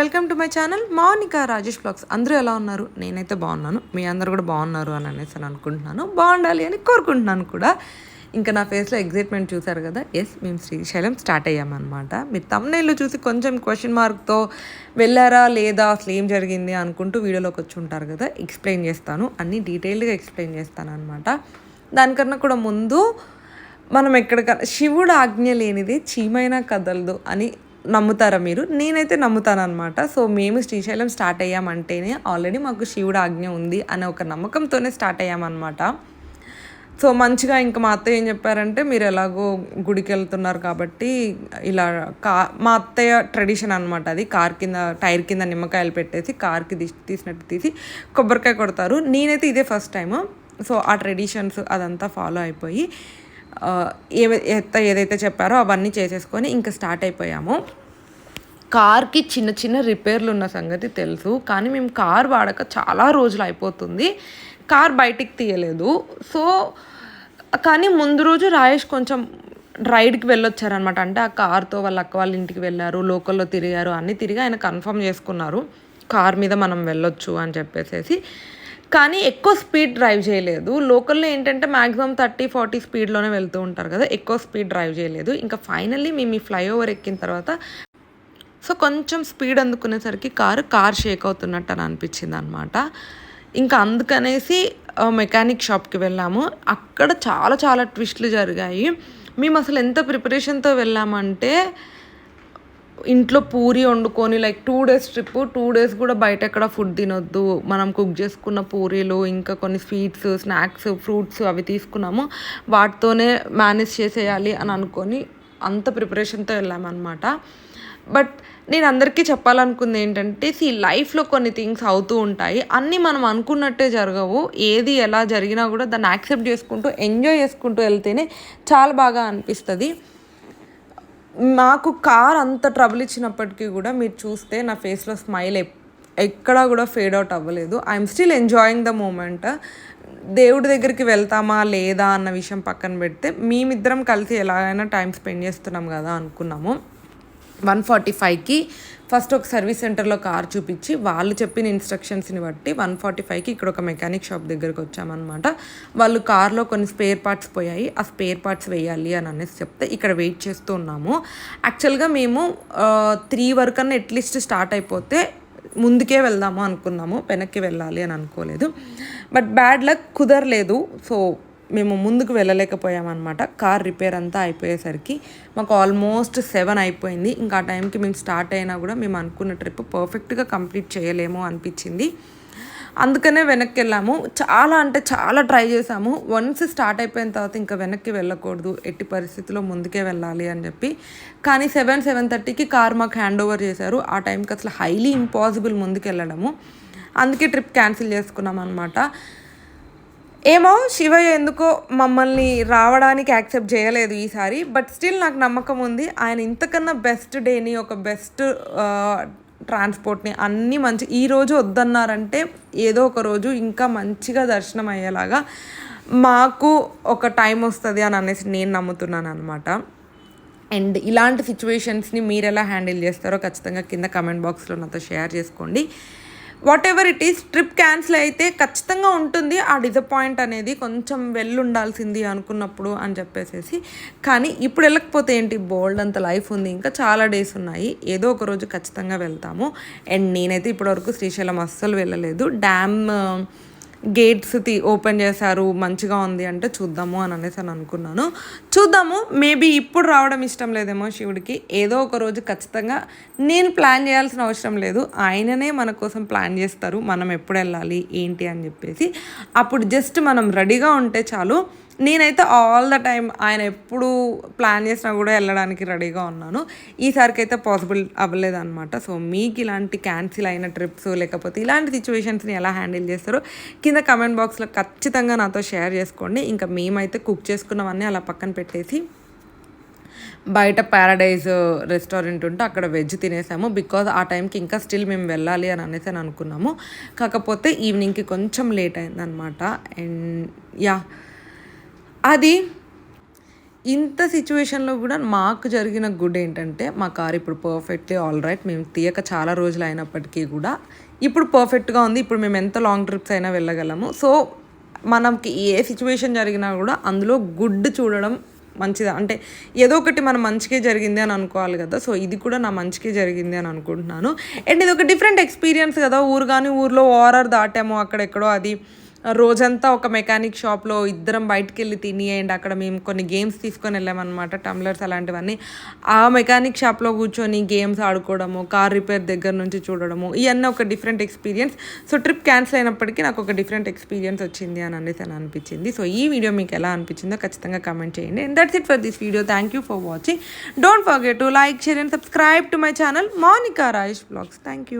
Welcome to my channel Mounika Rajesh blogs. అందరూ ఎలా ఉన్నారు? నేనైతే బాగున్నాను. మీ అందరు కూడా బాగున్నారు అని అనేసి అని అనుకుంటున్నాను. బాగుండాలి అని కోరుకుంటున్నాను కూడా. ఇంకా నా ఫేస్లో ఎగ్జైట్మెంట్ చూసారు కదా? ఎస్ మేము శ్రీశైలం స్టార్ట్ అయ్యామన్నమాట. మీరు తమ్నైల్లో చూసి కొంచెం క్వశ్చన్ మార్క్తో వెళ్ళారా లేదా? అసలు ఏం జరిగింది? అనుకుంటూ వీడియోలోకి వచ్చి ఉంటారు కదా? ఎక్స్ప్లెయిన్ చేస్తాను. అన్ని డీటెయిల్డ్గా ఎక్స్ప్లెయిన్ చేస్తాను అనమాట దానికన్నా కూడా ముందు మనం ఎక్కడికన్నా శివుడు ఆజ్ఞ లేనిది చీమైనా కదలదు అని నమ్ముతారా మీరు? నేనైతే నమ్ముతాను అనమాట సో మేము శ్రీశైలం స్టార్ట్ అయ్యామంటేనే ఆల్రెడీ మాకు శివుడు ఆజ్ఞ ఉంది అనే ఒక నమ్మకంతోనే స్టార్ట్ అయ్యామన్నమాట. సో మంచిగా ఇంకా మా అత్తయ్య ఏం చెప్పారంటే మీరు ఎలాగో గుడికి వెళ్తున్నారు కాబట్టి ఇలా కా మా అత్తయ్య ట్రెడిషన్ అనమాట అది. కార్ కింద టైర్ కింద నిమ్మకాయలు పెట్టేసి కార్కి తీసి తీసినట్టు తీసి కొబ్బరికాయ కొడతారు. నేనైతే ఇదే ఫస్ట్ టైము. సో ఆ ట్రెడిషన్స్ అదంతా ఫాలో అయిపోయి ఎంత ఏదైతే చెప్పారో అవన్నీ చేసేసుకొని ఇంకా స్టార్ట్ అయిపోయాము. కార్కి చిన్న చిన్న రిపేర్లు ఉన్న సంగతి తెలుసు కానీ మేము కార్ వాడక చాలా రోజులు అయిపోతుంది. కార్ బయటికి తీయలేదు. సో కానీ ముందు రోజు రాయేష్ కొంచెం రైడ్కి వెళ్ళొచ్చారనమాట అంటే ఆ కార్తో వాళ్ళ అక్క వాళ్ళ ఇంటికి వెళ్ళారు లోకల్లో తిరిగారు అన్నీ తిరిగి ఆయన కన్ఫర్మ్ చేసుకున్నారు. కార్ మీద మనం వెళ్ళొచ్చు అని చెప్పేసేసి కానీ ఎక్కువ స్పీడ్ డ్రైవ్ చేయలేదు. లోకల్లో ఏంటంటే మ్యాక్సిమం థర్టీ ఫార్టీ స్పీడ్లోనే వెళ్తూ ఉంటారు కదా ఎక్కువ స్పీడ్ డ్రైవ్ చేయలేదు. ఇంకా ఫైనల్లీ మేము ఈ ఫ్లైఓవర్ ఎక్కిన తర్వాత సో కొంచెం స్పీడ్ అందుకునేసరికి కారు కార్ షేక్ అవుతున్నట్టు అని అనిపించింది అనమాట ఇంకా అందుకనేసి మెకానిక్ షాప్కి వెళ్ళాము. అక్కడ చాలా చాలా ట్విస్ట్లు జరిగాయి. మేము అసలు ఎంత ప్రిపరేషన్తో వెళ్ళామంటే ఇంట్లో పూరి వండుకొని like two days trip two days కూడా బయట ఎక్కడ ఫుడ్ తినొద్దు. మనం కుక్ చేసుకున్న పూరీలు ఇంకా కొన్ని స్వీట్స్ స్నాక్స్ ఫ్రూట్స్ అవి తీసుకున్నాము. వాటితోనే మేనేజ్ చేసేయాలి అని అనుకొని అంత ప్రిపరేషన్తో వెళ్ళామన్నమాట. బట్ నేను అందరికీ చెప్పాలనుకుంది ఏంటంటే సి లైఫ్లో కొన్ని థింగ్స్ అవుతూ ఉంటాయి. అన్నీ మనం అనుకున్నట్టే జరగవు. ఏది ఎలా జరిగినా కూడా దాన్ని యాక్సెప్ట్ చేసుకుంటూ ఎంజాయ్ చేసుకుంటూ వెళ్తేనే చాలా బాగా అనిపిస్తుంది. మాకు కార్ అంత ట్రబుల్ ఇచ్చినప్పటికీ కూడా మీరు చూస్తే నా ఫేస్లో స్మైల్ ఎక్కడా కూడా ఫేడ్ అవుట్ అవ్వలేదు. I'm still enjoying the moment దేవుడి దగ్గరికి వెళ్తామా లేదా అన్న విషయం పక్కన పెడితే మేమిద్దరం కలిసి ఎలాగైనా టైం స్పెండ్ చేస్తున్నాం కదా అనుకున్నాము. వన్ ఫార్టీ ఫైవ్కి ఫస్ట్ ఒక సర్వీస్ సెంటర్లో కార్ చూపించి వాళ్ళు చెప్పిన ఇన్స్ట్రక్షన్స్ని బట్టి వన్ ఫార్టీ ఫైవ్కి ఇక్కడ ఒక మెకానిక్ షాప్ దగ్గరికి వచ్చామన్నమాట. వాళ్ళు కార్లో కొన్ని స్పేర్ పార్ట్స్ పోయాయి. ఆ స్పేర్ పార్ట్స్ వేయాలి అని అనేసి చెప్తే ఇక్కడ వెయిట్ చేస్తూ ఉన్నాము. యాక్చువల్గా మేము త్రీ వరకు అన్న అట్లీస్ట్ స్టార్ట్ అయిపోతే ముందుకే వెళ్దాము అనుకున్నాము. వెనక్కి వెళ్ళాలి అని అనుకోలేదు. బట్ బ్యాడ్ లక్ కుదరలేదు. సో మేము ముందుకు వెళ్ళలేకపోయామన్నమాట. కార్ రిపేర్ అంతా అయిపోయేసరికి మాకు ఆల్మోస్ట్ సెవెన్ అయిపోయింది. ఇంకా ఆ టైంకి మేము స్టార్ట్ అయినా కూడా మేము అనుకున్న ట్రిప్ పర్ఫెక్ట్గా కంప్లీట్ చేయలేము అనిపించింది. అందుకనే వెనక్కి వెళ్ళాము చాలా అంటే చాలా ట్రై చేసాము వన్స్ స్టార్ట్ అయిపోయిన తర్వాత ఇంకా వెనక్కి వెళ్ళకూడదు. ఎట్టి పరిస్థితిలో ముందుకే వెళ్ళాలి అని చెప్పి. కానీ సెవెన్ సెవెన్ థర్టీకి కార్ మాకు హ్యాండ్ ఓవర్ చేశారు. ఆ టైంకి అసలు హైలీ ఇంపాసిబుల్ ముందుకు వెళ్ళడము అందుకే ట్రిప్ క్యాన్సిల్ చేసుకున్నాం అనమాట ఏమో శివయ్య ఎందుకో మమ్మల్ని రావడానికి యాక్సెప్ట్ చేయలేదు ఈసారి బట్ స్టిల్ నాకు నమ్మకం ఉంది. ఆయన ఇంతకన్నా బెస్ట్ డేని ఒక బెస్ట్ ట్రాన్స్పోర్ట్ని అన్నీ మంచి ఈ రోజు వద్దన్నారంటే ఏదో ఒక రోజు ఇంకా మంచిగా దర్శనం అయ్యేలాగా మాకు ఒక టైం వస్తుంది అని అనేసి నేను నమ్ముతున్నాను అనమాట అండ్ ఇలాంటి సిచ్యువేషన్స్ని మీరు ఎలా హ్యాండిల్ చేస్తారో ఖచ్చితంగా కింద కమెంట్ బాక్స్లో నాతో షేర్ చేసుకోండి. Whatever it is trip cancel అయితే ఖచ్చితంగా ఉంటుంది. ఆ డిజపాయింట్ అనేది కొంచెం వెళ్ళుండాల్సింది అనుకున్నప్పుడు అని చెప్పేసేసి. కానీ ఇప్పుడు వెళ్ళకపోతే ఏంటి? బోల్డ్ అంత లైఫ్ ఉంది. ఇంకా చాలా డేస్ ఉన్నాయి. ఏదో ఒక రోజు ఖచ్చితంగా వెళ్తాము. అండ్ నేనైతే ఇప్పటివరకు శ్రీశైలం అస్సలు వెళ్ళలేదు. డ్యామ్ గేట్స్ తీ ఓపెన్ చేశారు మంచిగా ఉంది అంటే చూద్దాము అని అనేసి అని అనుకున్నాను. చూద్దాము మేబీ ఇప్పుడు రావడం ఇష్టం లేదేమో శివుడికి. ఏదో ఒక రోజు ఖచ్చితంగా నేను ప్లాన్ చేయాల్సిన అవసరం లేదు. ఆయననే మన కోసం ప్లాన్ చేస్తారు. మనం ఎప్పుడు వెళ్ళాలి ఏంటి అని చెప్పేసి. అప్పుడు జస్ట్ మనం రెడీగా ఉంటే చాలు నేనైతే ఆల్ ద టైం ఆయన ఎప్పుడు ప్లాన్ చేసినా కూడా వెళ్ళడానికి రెడీగా ఉన్నాను. ఈసారికి అయితే పాసిబుల్ అవ్వలేదన్నమాట. సో మీకు ఇలాంటి క్యాన్సిల్ అయిన ట్రిప్స్ లేకపోతే ఇలాంటి సిచ్యువేషన్స్ని ఎలా హ్యాండిల్ చేస్తారో కింద కమెంట్ బాక్స్లో ఖచ్చితంగా నాతో షేర్ చేసుకోండి. ఇంకా మేమైతే కుక్ చేసుకున్నవన్నీ అలా పక్కన పెట్టేసి బయట ప్యారడైజ్ రెస్టారెంట్ ఉంటే అక్కడ వెజ్ తినేసాము. బికాజ్ ఆ టైంకి ఇంకా స్టిల్ మేము వెళ్ళాలి అని అనేసి అని అనుకున్నాము. కాకపోతే ఈవినింగ్కి కొంచెం లేట్ అయిందనమాట అండ్ యా అది ఇంత సిచ్యువేషన్లో కూడా మాకు జరిగిన గుడ్ ఏంటంటే మా కార్ ఇప్పుడు పర్ఫెక్ట్లీ ఆల్ రైట్ మేము తీయక చాలా రోజులు అయినప్పటికీ కూడా ఇప్పుడు పర్ఫెక్ట్గా ఉంది. ఇప్పుడు మేము ఎంత లాంగ్ ట్రిప్స్ అయినా వెళ్ళగలము. సో మనకి ఏ సిచ్యువేషన్ జరిగినా కూడా అందులో గుడ్ చూడడం మంచిదా? అంటే ఏదో ఒకటి మన మంచికే జరిగింది అని అనుకోవాలి కదా. సో ఇది కూడా నా మంచికే జరిగింది అని అనుకుంటున్నాను. అండ్ ఇది ఒక డిఫరెంట్ ఎక్స్పీరియన్స్ కదా. ఊరు కానీ ఊర్లో ఓఆర్ఆర్ దాటాము అక్కడెక్కడో అది రోజంతా ఒక మెకానిక్ షాప్లో ఇద్దరం బయటకు వెళ్ళి తిని అండ్ అక్కడ మేము కొన్ని గేమ్స్ తీసుకొని వెళ్ళామన్నమాట టమ్లర్స్ అలాంటివన్నీ. ఆ మెకానిక్ షాప్లో కూర్చొని గేమ్స్ ఆడుకోవడము కార్ రిపేర్ దగ్గర నుంచి చూడడము ఇవన్నీ ఒక different experience. So trip cancel అయినప్పటికీ నాకు ఒక డిఫరెంట్ ఎక్స్పీరియన్స్ వచ్చింది అని అనేసి అని అనిపించింది. సో ఈ వీడియో మీకు ఎలా అనిపించిందో ఖచ్చితంగా కమెంట్ చేయండి. And that's it for this video thank you for watching don't forget to like share and subscribe to my channel Monika Rajesh blogs thank you